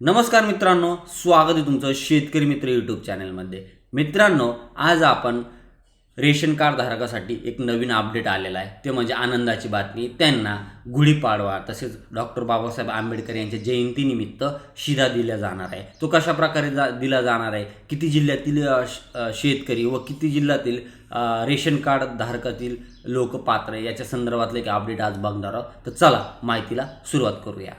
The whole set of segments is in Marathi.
नमस्कार मित्रांनो स्वागत आहे तुमचं शेतकरी मित्र यूट्यूब चॅनलमध्ये मित्रांनो आज आपण रेशन कार्ड धारकासाठी एक नवीन अपडेट आलेला आहे. ते म्हणजे आनंदाची बातमी. त्यांना गुढीपाडवा तसेच डॉक्टर बाबासाहेब आंबेडकर यांच्या जयंतीनिमित्त शिधा दिल्या जाणार आहे. तो कशा प्रकारे जा दिला जाणार आहे? किती जिल्ह्यातील श- शेतकरी व किती जिल्ह्यातील रेशन कार्ड धारकातील लोकपात्र याच्या संदर्भातलं एक अपडेट आज बघणार आहोत. तर चला माहितीला सुरुवात करूया.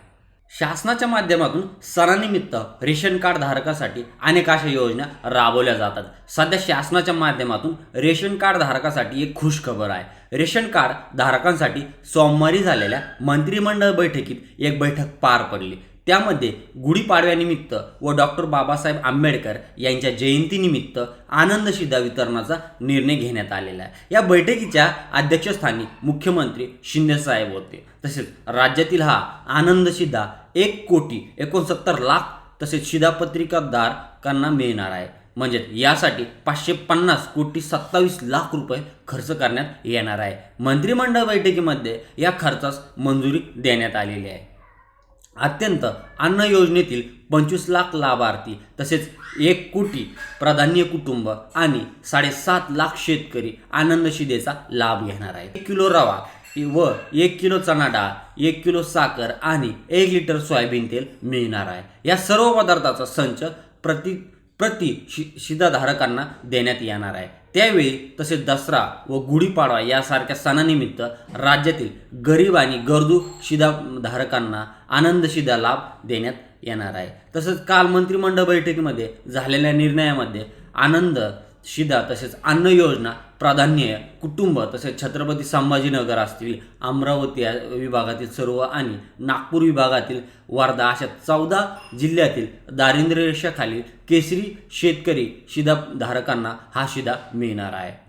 शासनाच्या माध्यमातून सणानिमित्त रेशन कार्ड धारकासाठी अनेक अशा योजना राबवल्या जातात. सध्या शासनाच्या माध्यमातून रेशन कार्ड धारकासाठी एक खुश खबर आहे. रेशन कार्ड धारकांसाठी सोमवारी झालेल्या मंत्रिमंडळ बैठकीत एक बैठक पार पडली. त्यामध्ये गुढीपाडव्यानिमित्त व डॉक्टर बाबासाहेब आंबेडकर यांच्या जयंतीनिमित्त आनंद शिधा वितरणाचा निर्णय घेण्यात आलेला आहे. या बैठकीच्या अध्यक्षस्थानी मुख्यमंत्री शिंदेसाहेब होते. तसेच राज्यातील हा आनंद शिधा एक कोटी एकोणसत्तर लाख तसेच शिधापत्रिकाधारकांना मिळणार आहे. म्हणजे यासाठी पाचशे पन्नास कोटी सत्तावीस लाख रुपये खर्च करण्यात येणार आहे. मंत्रिमंडळ बैठकीमध्ये या खर्चास मंजुरी देण्यात आलेली आहे. अत्यंत अन्न योजनेतील पंचवीस लाख लाभार्थी तसेच एक कोटी प्राधान्य कुटुंब आणि साडेसात लाख शेतकरी आनंद शिदेचा लाभ घेणार आहे एक किलो रवा व एक किलो चणा डाळ एक किलो साखर आणि एक लिटर सोयाबीन तेल मिळणार आहे. या सर्व पदार्थाचा संच प्रति प्रति शि शिधाधारकांना देण्यात येणार आहे. त्यावेळी तसेच दसरा व गुढीपाडवा यासारख्या सणानिमित्त राज्यातील गरीब आणि गरजू शिधाधारकांना आनंद शिधा लाभ देण्यात येणार आहे. तसंच काल मंत्रिमंडळ बैठकीमध्ये झालेल्या निर्णयामध्ये आनंद शिधा तसेच अन्न योजना प्राधान्य कुटुंब तसेच छत्रपती संभाजीनगर असतील अमरावती विभागातील सर्व आणि नागपूर विभागातील वर्धा अशा चौदा जिल्ह्यातील दारिद्र्यरेषाखालील केसरी शेतकरी शिधाधारकांना हा शिधा मिळणार आहे.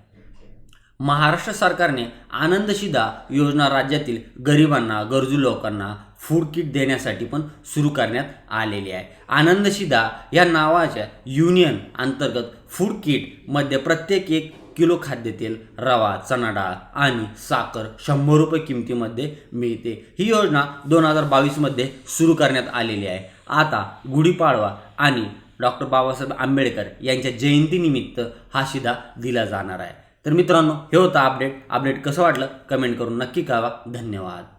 महाराष्ट्र सरकारने आनंदशिदा योजना राज्यातील गरिबांना गरजू लोकांना फूड किट देण्यासाठी पण सुरू करण्यात आलेली आहे. आनंदशिदा या नावाच्या युनियन अंतर्गत फूड किटमध्ये प्रत्येक एक किलो खाद्यतेल रवा चणा डाळ आणि साखर शंभर रुपये किमतीमध्ये मिळते. ही योजना दोन हजार बावीसमध्ये सुरू करण्यात आलेली आहे. आता गुढीपाडवा आणि डॉक्टर बाबासाहेब आंबेडकर यांच्या जयंतीनिमित्त हा शिदा दिला जाणार आहे. तर मित्रांनो हे होतं अपडेट अपडेट कसं वाटलं? कमेंट करून नक्की कळवा. धन्यवाद.